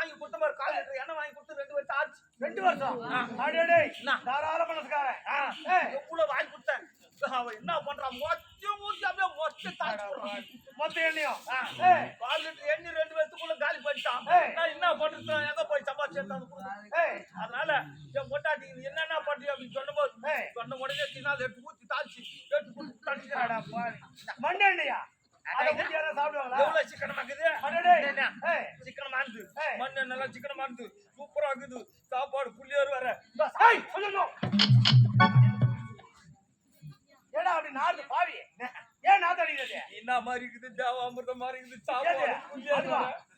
வாங்கி கொடுத்த மாதிரி கால் லிட்டர் எண்ணெய் வாங்கி கொடுத்து ரெண்டு வருஷம் ஆச்சு ரெண்டு வருஷம். அடடே தாராள மனசுக்காரன். எவ்வளவு வாங்கி கொடுத்தேன் அவன் என்ன பண்றான் மொத்த ஊத்தி அப்படியே மொத்த தாடுறான் மொத்த எண்ணெயும். கால் லிட்டர் எண்ணெய் ரெண்டு வருஷத்துக்குள்ள காலி போயிட்டான் நான் என்ன பண்றேன் எங்க போய் சம்பாதிச்சு அதனால என் பொட்டாட்டி என்னென்ன பண்றீங்க அப்படின்னு சொன்னபோது சொன்ன உடனே தினால் எட்டு ஊத்தி தாளிச்சு எட்டு ஊத்தி தாளிச்சு மண்ணெண்ணையா? சாப்பிடுவாங்களா? எவ்வளவு சிக்கனமாக்குது? மண்ணு நல்லா சிக்கனமா இருந்து சூப்பரா இருக்குது. சாப்பாடு புள்ளியார் ஏய், சொல்லணும். ஏடா அப்படி நாடு பாவி. ஏன் நாத்து அடிக்கிறது? என்ன மாதிரி இருக்குது? தேவாமிர்தம் மாதிரி இருக்குது? சாப்பாடு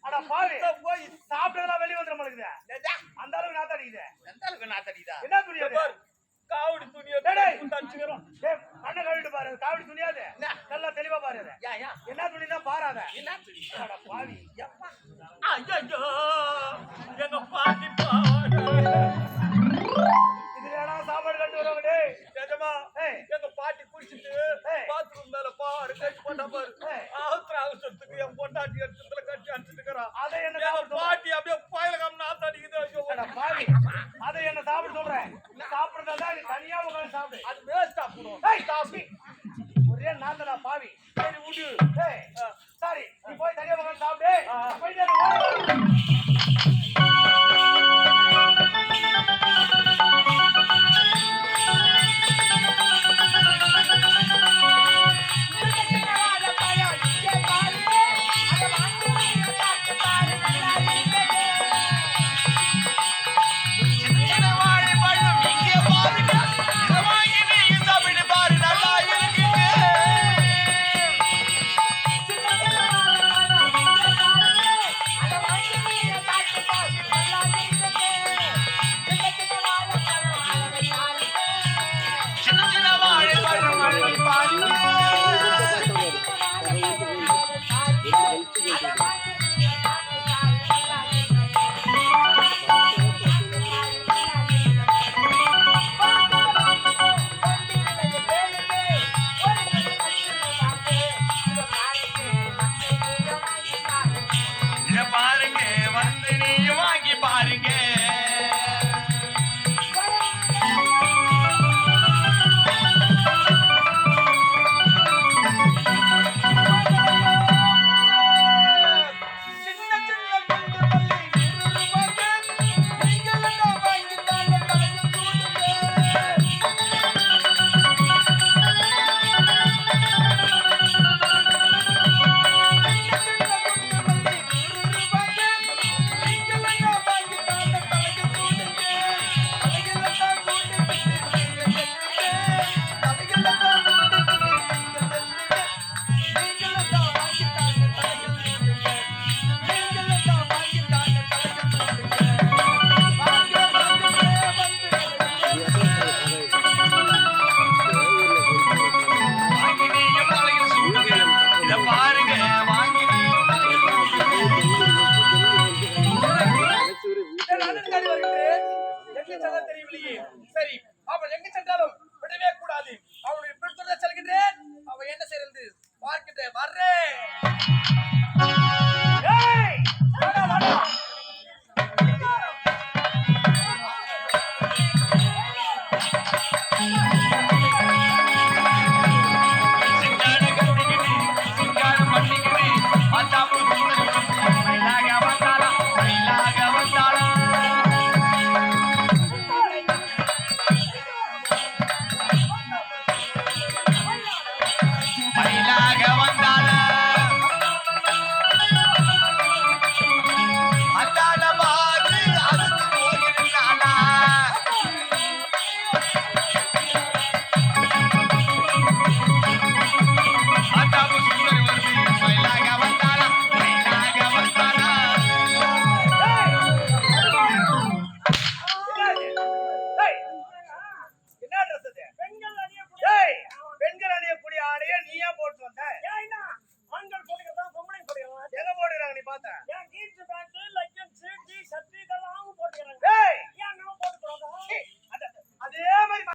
அட பாவி. போய் சாப்பிட்டதெல்லாம் வெளிய வந்துட மாட்டேங்குது. அந்த அளவுக்கு நாத்து அடிக்குது. எந்த அளவுக்கு நாத்தடிதா என்ன துணி அது பாரு. காவடி துணியை டேய், கண்ணை கழுவிட்டு பாரு. காவடி துணியாது. நல்லா தெளிவா பாரு என்ன துணி தான் பாராத என்ன துணி? பாவி. ஐயோ எங்க பாட்டி பாவாடை இதுல ஏடா சாப்பாடு கட்டு வருவாங்க டேய் நிஜமா ஏய். எங்க பாட்டி குடிச்சிட்டு ஏய். பாத்ரூம் மேல பாரு கட்டி போட்டா பாரு ஏய். ஆத்திர அவசரத்துக்கு என் பொண்டாட்டி எடுத்துல கட்டி அடிச்சுட்டு இருக்கிறான் அதை என்ன எங்க பாட்டி அப்படியே பாயில காம நாத்தாடிக்குது ஐயோ அட பாவி அதை என்ன சாப்பிட சொல்றேன் சாப்பிடுறதா தான் நீ தனியா உட்காந்து சாப்பிடு அது வேஸ்ட் ஆகணும் ஏய் ஒரே நாத்தடா பாவி சரி விடு ஏய் Thank you.